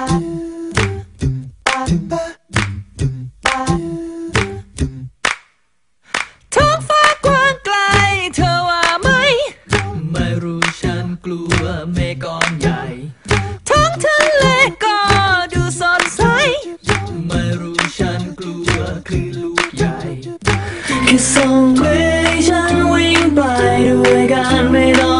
ท้องฟ้ากว้างไกล เธอว่าไหม ไม่รู้ฉันกลัวเมฆกอนใหญ่ ท้องทะเลก็ดูสดใส ไม่รู้ฉันกลัวคือนลูกใหแค่ส่งไปฉันวิ่งไปด้วยกันไม่ต้อง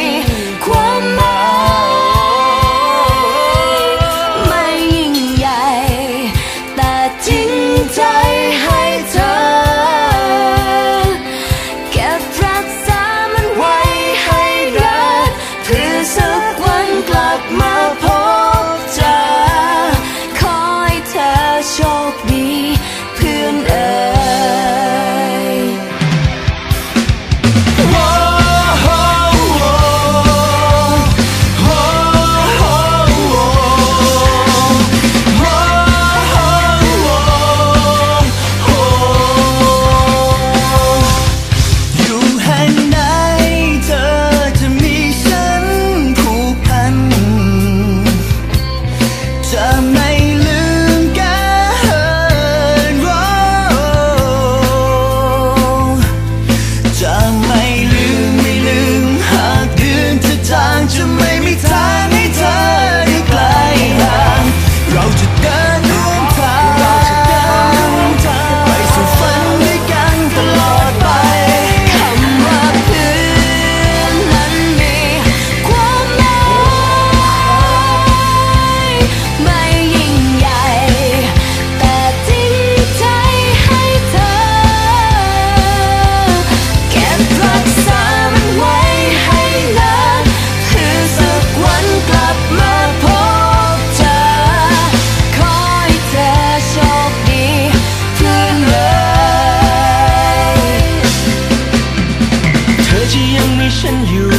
ฉันอยู่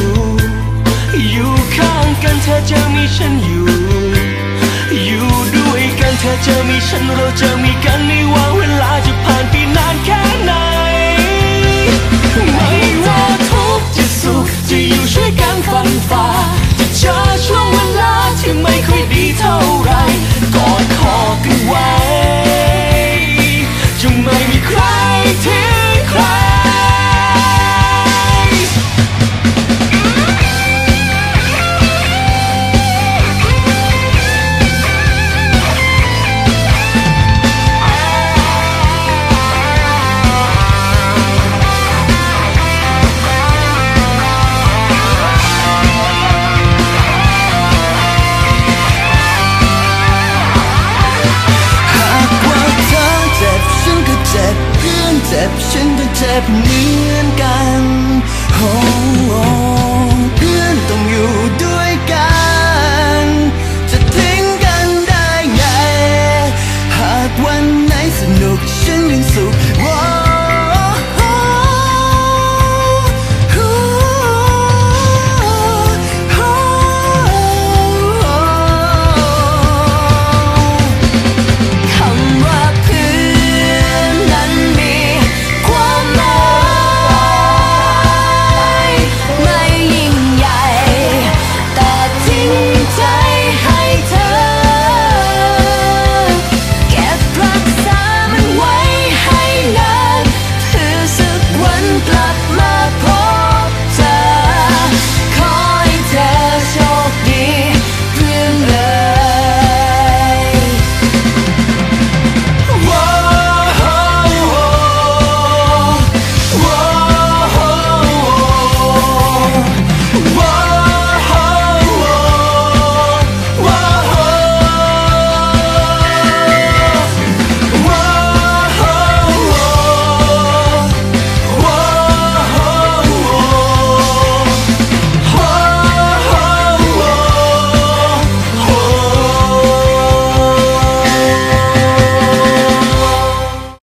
อยู่ข้างกันเธอจะมีฉันอยู่ อยู่ด้วยกันเธอจะมีฉันเราจะมีกันไม่ว่า เจ็บเหมือนกัน oh, oh.